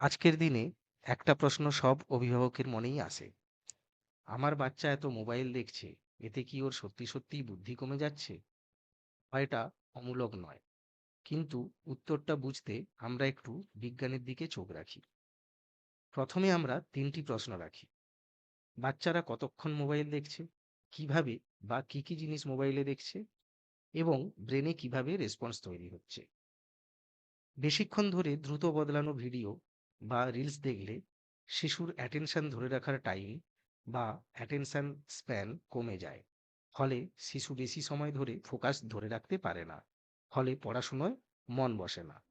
আজকের দিনে একটা প্রশ্ন সব অভিভাবকের মনেই আসে। আমার বাচ্চা এত মোবাইল দেখছে, এতে কি ওর সত্যি সত্যিই বুদ্ধি কমে যাচ্ছে? ভয়টা অমূলক নয়। কিন্তু উত্তরটা বুঝতে আমরা একটু বিজ্ঞানের দিকে চোখ রাখি। প্রথমে আমরা তিনটি প্রশ্ন রাখি। বাচ্চারা কতক্ষণ মোবাইল দেখছে? কীভাবে বা কি কি জিনিস মোবাইলে দেখছে? এবং ব্রেনে কীভাবে রেসপন্স তৈরি হচ্ছে? বেশিক্ষণ ধরে দ্রুত বদলানো ভিডিও বা রিলস দেখলে শিশুর অ্যাটেনশন ধরে রাখার টাইম বা অ্যাটেনশন স্প্যান কমে যায়। ফলে শিশু বেশি সময় ধরে ফোকাস ধরে রাখতে পারে না। ফলে পড়াশুনোয় মন বসে না।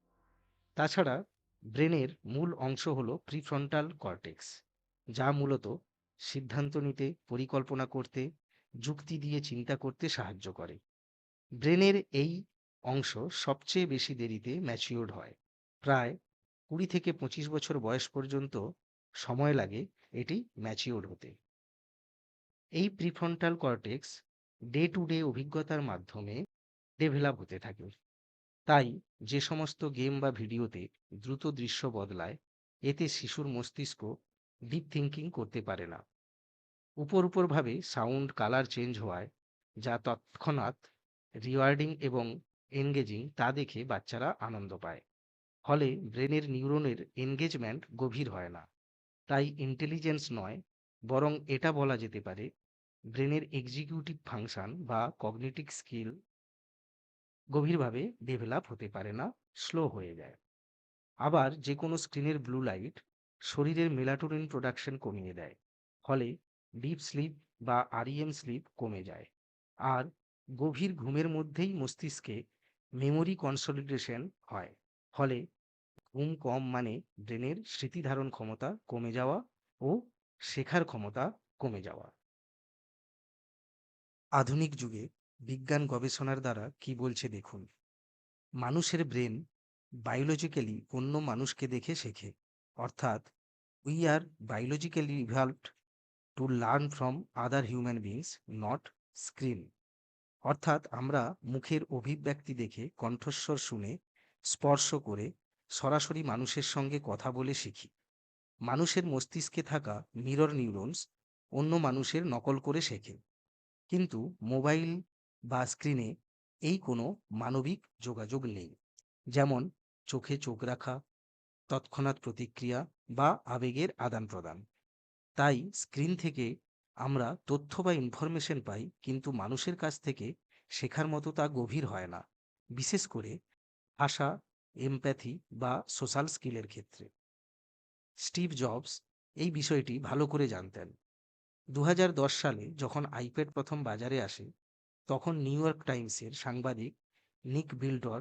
তাছাড়া ব্রেনের মূল অংশ হলো প্রিফ্রন্টাল কর্টেক্স যা মূলত সিদ্ধান্ত নিতে, পরিকল্পনা করতে, যুক্তি দিয়ে চিন্তা করতে সাহায্য করে। ব্রেনের এই অংশ সবচেয়ে বেশি দেরিতে ম্যাচিওর্ড হয়। প্রায় কুড়ি থেকে পঁচিশ বছর বয়স পর্যন্ত সময় লাগে এটি ম্যাচিওর হতে। এই prefrontal cortex day to day অভিজ্ঞতার মাধ্যমে ডেভেলপ হতে থাকে। তাই যে সমস্ত গেম বা ভিডিওতে দ্রুত দৃশ্য বদলায়, এতে শিশুর মস্তিষ্ক ডিপ থিঙ্কিং করতে পারে না। উপর উপরভাবে সাউন্ড, কালার চেঞ্জ হওয়ায়, যা তৎক্ষণাৎ রিওয়ার্ডিং এবং এনগেজিং তা দেখে বাচ্চারা আনন্দ পায়। ফলে ব্রেনের নিউরনের এনগেজমেন্ট গভীর হয় না। তাই ইন্টেলিজেন্স নয়, বরং এটা বলা যেতে পারে, ব্রেনের এক্সিকিউটিভ ফাংশন বা কগনিটিভ স্কিল গভীরভাবে ডেভেলপ হতে পারে না, স্লো হয়ে যায়। আবার যে কোনো স্ক্রিনের ব্লু লাইট শরীরের মেলাটোনিন প্রোডাকশন কমিয়ে দেয়, ফলে ডিপ স্লিপ বা আরইএম স্লিপ কমে যায়। আর গভীর ঘুমের মধ্যেই মস্তিষ্কে মেমোরি কনসলিডেশন হয়, ফলে ঘুম কম মানে ব্রেনের স্মৃতি ধারণ ক্ষমতা কমে যাওয়া ও শেখার ক্ষমতা কমে যাওয়া। আধুনিক যুগে বিজ্ঞান গবেষণার দ্বারা কি বলছে দেখুন। মানুষের ব্রেন বায়োলজিক্যালি অন্য মানুষকে দেখে শেখে। অর্থাৎ we are biologically evolved to learn from other human beings not screen অর্থাৎ আমরা মুখের অভিব্যক্তি দেখে কণ্ঠস্বর শুনে স্পর্শ করে সরাসরি মানুষের সঙ্গে কথা বলে শিখি। মানুষের মস্তিষ্কে থাকা মিরর নিউরনস অন্য মানুষের নকল করে শেখে। কিন্তু মোবাইল বা স্ক্রিনে এই কোনো মানবিক যোগাযোগ নেই। যেমন চোখে চোখ রাখা, তৎক্ষণাৎ প্রতিক্রিয়া বা আবেগের আদান প্রদান। তাই স্ক্রিন থেকে আমরা তথ্য বা ইনফরমেশন পাই, কিন্তু মানুষের কাছ থেকে শেখার মতো তা গভীর হয় না। বিশেষ করে ভাষা এমপ্যাথি বা সোশ্যাল স্কিলের ক্ষেত্রে। স্টিভ জবস এই বিষয়টি ভালো করে জানতেন। দু হাজার দশ সালে যখন আইপ্যাড প্রথম বাজারে আসে, তখন নিউ ইয়র্ক টাইমসের সাংবাদিক নিক বিল্ডর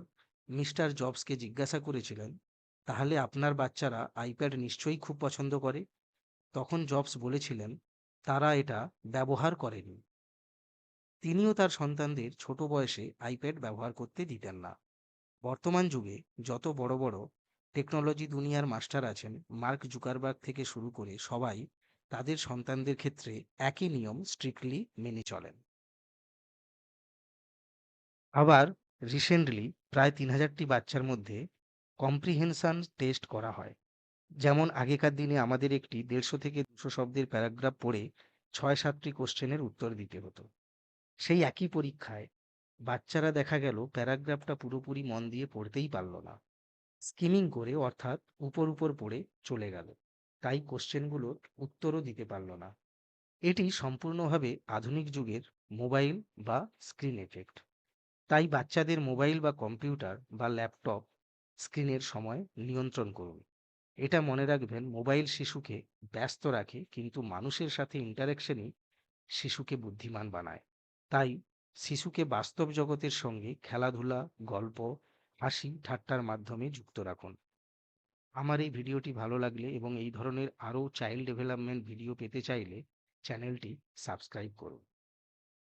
মিস্টার জবসকে জিজ্ঞাসা করেছিলেন, তাহলে আপনার বাচ্চারা আইপ্যাড নিশ্চয়ই খুব পছন্দ করে? তখন জবস বলেছিলেন, তারা এটা ব্যবহার করেনি। তিনিও তার সন্তানদের ছোট বয়সে আইপ্যাড ব্যবহার করতে দিতেন না। বর্তমান যুগে যত বড় বড় টেকনোলজি দুনিয়ার মাস্টার আছেন, মার্ক জুকারবার্গ থেকে শুরু করে সবাই তাদের সন্তানদের ক্ষেত্রে একই নিয়ম স্ট্রিক্টলি মেনে চলেন। আবার রিসেন্টলি প্রায় তিন হাজারটি বাচ্চার মধ্যে কম্প্রিহেনশন টেস্ট করা হয়। যেমন আগেকার দিনে আমাদের একটি দেড়শো থেকে দুশো শব্দের প্যারাগ্রাফ পড়ে ছয় সাতটি কোশ্চেনের উত্তর দিতে হতো। সেই একই পরীক্ষায় বাচ্চারা দেখা গেল প্যারাগ্রাফটা পুরোপুরি মন দিয়ে পড়তেই পারল না। স্কিমিং করে অর্থাৎ উপর উপর পড়ে চলে গেল। তাই কোশ্চেনগুলোর উত্তরও দিতে পারল না। এটি সম্পূর্ণভাবে আধুনিক যুগের মোবাইল বা স্ক্রিন এফেক্ট তাই বাচ্চাদের মোবাইল বা কম্পিউটার বা ল্যাপটপ স্ক্রিনের সময় নিয়ন্ত্রণ করুন। এটা মনে রাখবেন, মোবাইল শিশুকে ব্যস্ত রাখে, কিন্তু মানুষের সাথে ইন্টারাকশনই শিশুকে বুদ্ধিমান বানায়। তাই শিশুকে বাস্তব জগতের সঙ্গে খেলাধুলা, গল্প, হাসি, ঠাট্টার মাধ্যমে যুক্ত রাখুন। আমার এই ভিডিওটি ভালো লাগলে এবং এই ধরনের আরও চাইল্ড ডেভেলপমেন্ট ভিডিও পেতে চাইলে চ্যানেলটি সাবস্ক্রাইব করুন।